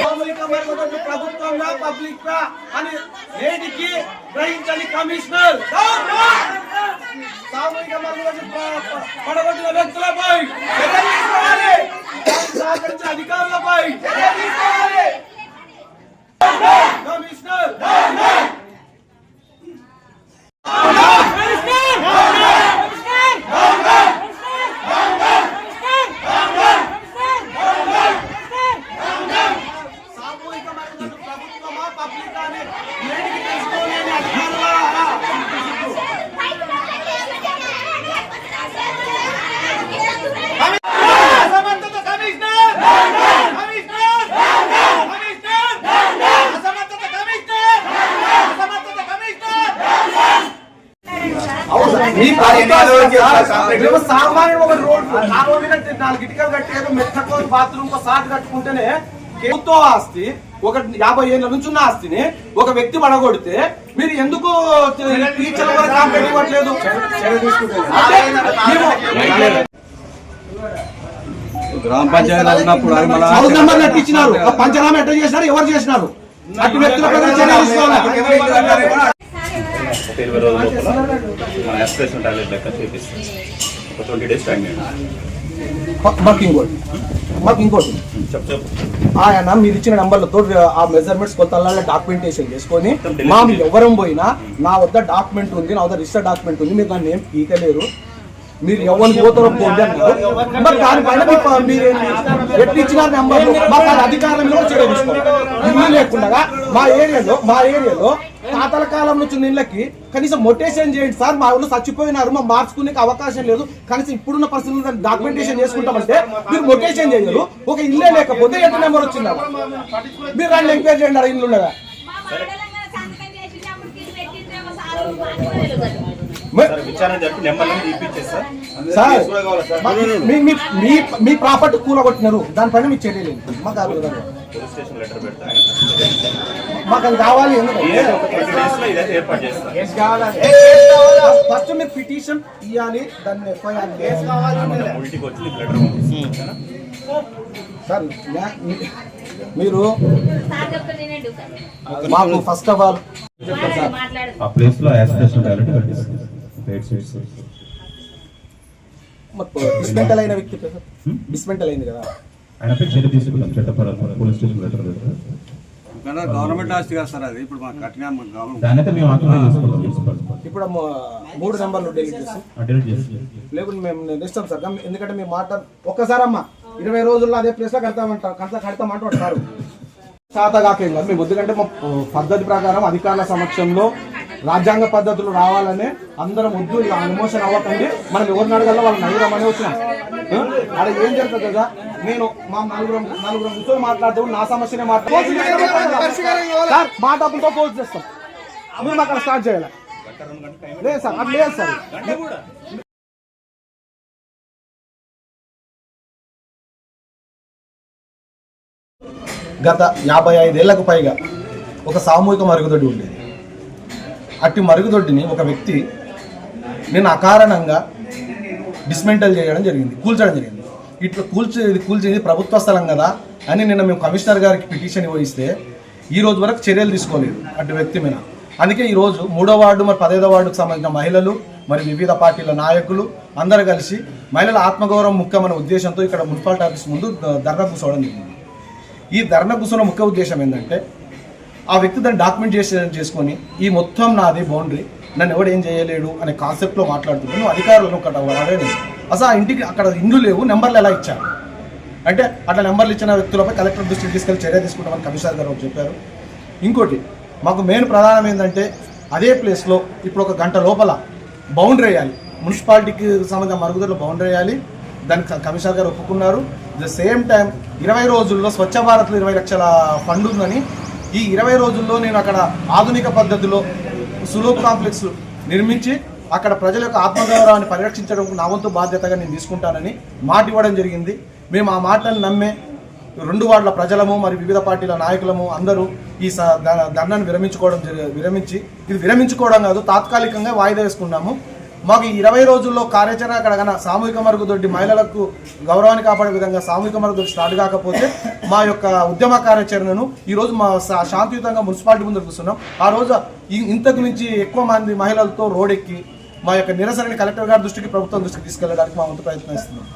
భౌగోళికమైనటువంటి ప్రభుత్వంగా పబ్లిక్గా అని నేటికి గ్రహించని కమిషనర్. సామూహిక పడగొట్టిన వ్యక్తులపై సహకరించిన అధికారులపై కమిషనర్. సామాన్యుడు ఒక రోడ్డు. ఆ రోడ్డు మీద నాలుగు ఇటుకలు మెత్తకొని బాత్రూమ్ సాట్ కట్టుకుంటేనే ప్రభుత్వ ఆస్తి ఒక యాభై ఏళ్ళ నుంచి ఉన్న ఆస్తిని ఒక వ్యక్తి పడగొడితే మీరు ఎందుకు కాంప్లైంట్ ఇవ్వట్లేదు? మేము- గ్రామ పంచాయతీ ఉన్నప్పుడు హౌస్ నెంబర్ పంచనామా ఎట్లా చేసినారు? ఎవరు చేసినారు? అటు తీసుకోవాలి. ఒక ఇరవై రోజుల లోపల మన టాబ్లెట్ లెక్క చేపిస్తాం. ఒక ట్వంటీ డేస్ టైం. మాకు ఇంకోటి. మాకు ఇంకోటి. ఆయన మీరు ఇచ్చిన నంబర్లతో ఆ మెజర్మెంట్స్ కొత్త డాక్యుమెంటేషన్ చేసుకొని మా ఎవరం పోయినా నా వద్ద డాక్యుమెంట్ ఉంది నా వద్ద రిజిస్టర్ డాక్యుమెంట్ ఉంది మీరు దాన్ని ఏం పీకలేరు మీరు ఎవరిని పోతారో పోండి అన్నారు. మరి దానిపైన మీరు ఎట్టి ఇచ్చిన నెంబర్ మాకు అది అధికారం మీద చర్య తీసుకోవాలి. ఇల్లు లేకుండా మా ఏరియాలో మా ఏరియాలో తాతల కాలం నుంచి ఉన్న ఇళ్ళకి కనీసం మొటేషన్ చేయండి. సార్ మా ఊళ్ళో చచ్చిపోయినారు మా మార్చుకునే అవకాశం లేదు. కనీసం ఇప్పుడున్న పరిస్థితుల్లో దాన్ని డాక్యుమెంటేషన్ చేసుకుంటామంటే మీరు మొటేషన్ చేయరు ఒక ఇల్లే లేకపోతే ఎంత నెంబర్ వచ్చిందా? మీరు దాన్ని ఎంక్వైరీ చేయండి ఇల్లు ఉండగా మా ప్రాపర్టీ కూలగొట్టినారు. దానిపైన మీకు చర్య లేదు మాకు మాకు అది కావాలి? ఫస్ట్ మీరు పిటిషన్ ఇవ్వాలి దాన్ని ఎఫ్ఐఆర్ సార్ మీరు. మాకు ఫస్ట్ ఆఫ్ ఆల్ ఆ ప్లేస్లో డిస్మెంటల్ అయిన వ్యక్తి డిస్మెంటల్ అయింది కదా. ఆయనపై చర్య తీసుకుంటాం చట్టపరంగా పోలీస్ స్టేషన్ లెటర్ గవర్నమెంట్ ఆస్తి కదా సార్ అది. ఇప్పుడు మాకు కట్టినా గవర్నమెంట్ దానైతే మేము ఇప్పుడు మూడు నెంబర్లు డెలిట్ చేసి అటెండ్ చేసి లేకుంటే మేము ఇస్తాం సార్. ఎందుకంటే మేము మాట ఒక్కసారి అమ్మా ఇరవై రోజుల్లో అదే ప్లేస్లో కడతామంటారు కడతా కడతామంటారు సార్ శాత కాకేం కాదు మేము ఎందుకంటే మా పద్ధతి ప్రకారం అధికారుల సమక్షంలో రాజ్యాంగ పద్ధతులు రావాలని అందరం వద్దు ఇలా ఎమోషన్ అవ్వకండి మనం ఎవరిని అడగాలో వాళ్ళని నలుగురమని వచ్చినాం? ఆడ ఏం జరుగుతుంది కదా నేను మా నలుగురం నలుగురం కూర్చొని మాట్లాడుతూ నా సమస్యనే మాట్లాడు సార్ మా డబ్బులతో పోస్ట్ చేస్తాం. మేము అక్కడ స్టార్ట్ చేయాలి? లేదు సార్ అది లేదు సార్. గత యాభై ఐదేళ్ళకు పైగా ఒక సామూహిక మరుగుదొడ్డి ఉండేది. అట్టి మరుగుదొడ్డిని ఒక వ్యక్తి నేను అకారణంగా డిస్మెంటల్ చేయడం జరిగింది కూల్చడం జరిగింది. ఇట్లా కూల్చే ఇది కూల్చేది ప్రభుత్వ స్థలం కదా అని నిన్న మేము కమిషనర్ గారికి పిటిషన్ ఇవ్వయిస్తే ఈ రోజు వరకు చర్యలు తీసుకోలేదు అటు వ్యక్తి మీద. అందుకే ఈరోజు మూడో వార్డు మరి పదహైదో వార్డుకు సంబంధించిన మహిళలు మరి వివిధ పార్టీల నాయకులు అందరూ కలిసి మహిళల ఆత్మగౌరవం ముఖ్యమైన ఉద్దేశంతో ఇక్కడ మున్సిపాలిటీ ఆఫీస్ ముందు ధర్నా కూర్చోవడం జరిగింది. ఈ ధర్నా కూర్చున్న ముఖ్య ఉద్దేశం ఏంటంటే ఆ వ్యక్తి దాన్ని డాక్యుమెంట్ చేసి చేసుకొని ఈ మొత్తం నాది బౌండరీ నన్ను ఎవడు ఏం చేయలేడు అనే కాన్సెప్ట్లో మాట్లాడుతున్నాను నువ్వు అధికారులను ఒకటి అడగండి అసలు ఆ ఇంటికి అక్కడ ఇండ్లు లేవు నెంబర్లు ఎలా ఇచ్చారు? అంటే అట్లా నెంబర్లు ఇచ్చిన వ్యక్తులపై కలెక్టర్ దృష్టికి తీసుకెళ్ళి చర్య తీసుకుంటామని కమిషనర్ గారు చెప్పారు. ఇంకోటి మాకు మెయిన్ ప్రధానం ఏంటంటే అదే ప్లేస్లో ఇప్పుడు ఒక గంట లోపల బౌండరీ వేయాలి. మున్సిపాలిటీకి సంబంధించిన మరుగుదల బౌండరీ వేయాలి. దానికి కమిషనర్ గారు ఒప్పుకున్నారు. ద సేమ్ టైం ఇరవై రోజుల్లో స్వచ్ఛ భారత్లో ఇరవై లక్షల ఫండ్ ఉందని ఈ ఇరవై రోజుల్లో నేను అక్కడ ఆధునిక పద్ధతిలో సులూక్ కాంప్లెక్స్ నిర్మించి అక్కడ ప్రజల యొక్క ఆత్మగౌరవాన్ని పరిరక్షించడం నా వంతు బాధ్యతగా నేను తీసుకుంటానని మాట ఇవ్వడం జరిగింది. మేము ఆ మాటలను నమ్మే రెండు వార్డుల ప్రజలము మరి వివిధ పార్టీల నాయకులము అందరూ ఈ దండను విరమించుకోవడం విరమించి ఇది విరమించుకోవడం కాదు తాత్కాలికంగా వాయిదా వేసుకున్నాము. మాకు ఇరవై రోజుల్లో కార్యాచరణ అక్కడ కన్నా సామూహిక మరుగుదొడ్డి మహిళలకు గౌరవాన్ని కాపాడే విధంగా సామూహిక మరుగుదొడ్డి స్టార్ట్ కాకపోతే మా యొక్క ఉద్యమ కార్యాచరణను ఈరోజు మా శాంతియుతంగా మున్సిపాలిటీ ముందు చూస్తున్నాం. ఆ రోజు ఇంతకు నుంచి ఎక్కువ మంది మహిళలతో రోడ్ ఎక్కి మా యొక్క నిరసనని కలెక్టర్ గారి దృష్టికి ప్రభుత్వం దృష్టికి తీసుకెళ్ళడానికి మా వంతు ప్రయత్నిస్తున్నాం.